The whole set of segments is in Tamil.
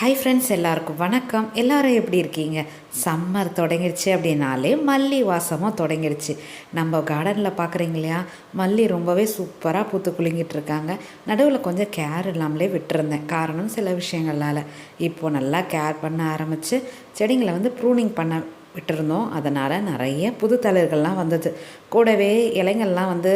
ஹை ஃப்ரெண்ட்ஸ் எல்லாருக்கும் வணக்கம். எல்லாரும் எப்படி இருக்கீங்க? சம்மர் தொடங்கிடுச்சு அப்படின்னாலே மல்லி வாசமும் தொடங்கிடுச்சு. நம்ம கார்டனில் பார்க்குறீங்க இல்லையா? மல்லி ரொம்பவே சூப்பராக பூத்து குலுங்கிட்டு இருக்காங்க. நடுவில் கொஞ்சம் கேர் இல்லாமலே விட்டுருந்தேன். காரணம் சில விஷயங்களால். இப்போது நல்லா கேர் பண்ண ஆரம்பித்து செடிங்களை வந்து ப்ரூனிங் பண்ண விட்டுருந்தோம். அதனால் நிறைய புது தளிர்கள்லாம் வந்தது. கூடவே இலைங்கள்லாம் வந்து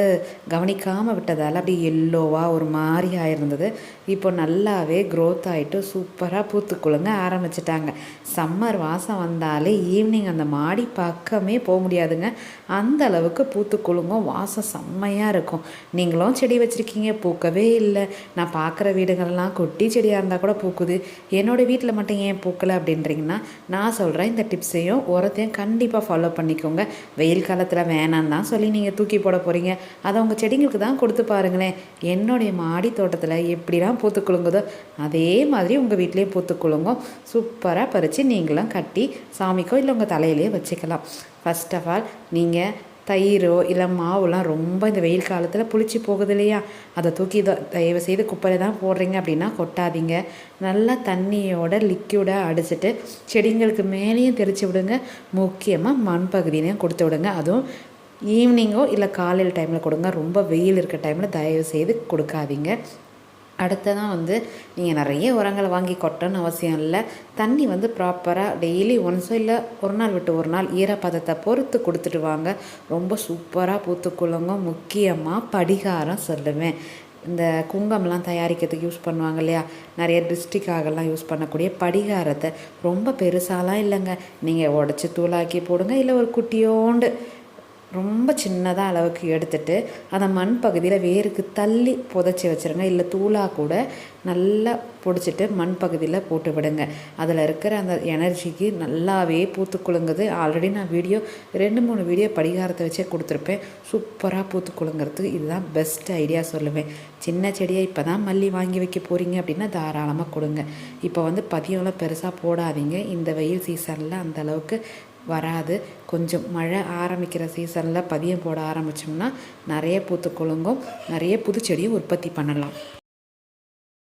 கவனிக்காமல் விட்டதால் அப்படி எல்லோவாக ஒரு மாதிரி ஆயிருந்தது. இப்போ நல்லாவே க்ரோத் ஆகிட்டு சூப்பராக பூத்து குலுங்க ஆரம்பிச்சிட்டாங்க. சம்மர் வாசம் வந்தாலே ஈவினிங் அந்த மாடி பக்கமே போக முடியாதுங்க. அந்த அளவுக்கு பூத்து குலுங்கும் வாசம் செம்மையாக இருக்கும். நீங்களும் செடி வச்சுருக்கீங்க பூக்கவே இல்லை. நான் பார்க்குற வீடுகள்லாம் கொட்டி செடியாக இருந்தால் கூட பூக்குது. என்னோடய வீட்டில் மட்டும் ஏன் பூக்கலை அப்படின்றீங்கன்னா நான் சொல்கிறேன் இந்த டிப்ஸையும் உரத்தையும் கண்டிப்பாக ஃபாலோ பண்ணிக்கோங்க. வெயில் காலத்தில் வேணான்னு தான் சொல்லி நீங்கள் தூக்கி போட போகிறீங்க அதை உங்கள் செடிங்களுக்கு தான் கொடுத்து பாருங்களேன். என்னுடைய மாடி தோட்டத்தில் எப்படிலாம் பூத்து குலுங்குதோ அதே மாதிரி உங்கள் வீட்லேயும் பூத்து குலுங்கும். சூப்பராக பறித்து நீங்களும் கட்டி சாமிக்கோ இல்லை உங்கள் தலையிலே வச்சுக்கலாம். ஃபஸ்ட் ஆஃப் ஆல் நீங்கள் தயிரோ இல்லை மாவுலாம் ரொம்ப இந்த வெயில் காலத்தில் புளிச்சு போகுது இல்லையா? அதை தூக்கி தயவு செய்து குப்பையில் தான் போடுறீங்க அப்படின்னா கொட்டாதீங்க. நல்லா தண்ணியோட லிக்யூடாக அடிச்சுட்டு செடிங்களுக்கு மேலேயும் தெளித்து விடுங்க. முக்கியமாக மண் பகுதியிலையும் கொடுத்து விடுங்க. அதுவும் ஈவினிங்கோ இல்லை காலையில் டைமில் கொடுங்க. ரொம்ப வெயில் இருக்க டைமில் தயவு செய்து கொடுக்காதீங்க. அடுத்ததான் வந்து நீங்கள் நிறைய உரங்களை வாங்கி கொட்டணும்னு அவசியம் இல்லை. தண்ணி வந்து ப்ராப்பராக டெய்லி ஒன்ஸோ இல்லை ஒரு நாள் விட்டு ஒரு நாள் ஈரப்பதத்தை பொறுத்து கொடுத்துட்டு வாங்க. ரொம்ப சூப்பராக பூத்துக்குள்ளவங்க முக்கியமாக படிகாரம் சொல்லுவேன் இந்த குங்கம்லாம் தயாரிக்கிறதுக்கு யூஸ் பண்ணுவாங்க இல்லையா? நிறைய டிஸ்ட்ரிக்காகலாம் யூஸ் பண்ணக்கூடிய படிகாரத்தை. ரொம்ப பெருசாலாம் இல்லைங்க. நீங்கள் உடச்சி தூளாக்கி போடுங்க. இல்லை ஒரு குட்டியோண்டு ரொம்ப சின்னதாக அளவுக்கு எடுத்துட்டு அந்த மண் பகுதியில் வேருக்கு தள்ளி புதைச்சி வச்சுருங்க. இல்லை தூளாக கூட நல்லா பிடிச்சிட்டு மண் பகுதியில் போட்டு விடுங்க. அதில் இருக்கிற அந்த எனர்ஜிக்கு நல்லாவே பூத்து குலுங்குது. ஆல்ரெடி நான் வீடியோ ரெண்டு மூணு வீடியோ படிகாரத்தை வச்சே கொடுத்துருப்பேன். சூப்பராக பூத்து குலுங்குறதுக்கு இதுதான் பெஸ்ட் ஐடியா சொல்லுவேன். சின்ன செடியை இப்போ தான் மல்லி வாங்கி வைக்க போகிறீங்க அப்படின்னா தாராளமாக கொடுங்க. இப்போ வந்து பதியம்லாம் பெருசாக போடாதீங்க. இந்த வெயில் சீசனில் அந்தளவுக்கு வராது. கொஞ்சம் மழை ஆரம்பிக்கிற சீசனில் பதியம் போட ஆரம்பித்தோம்னா நிறைய பூத்து குலுங்கும் நிறைய புதுச்செடியும் உற்பத்தி பண்ணலாம்.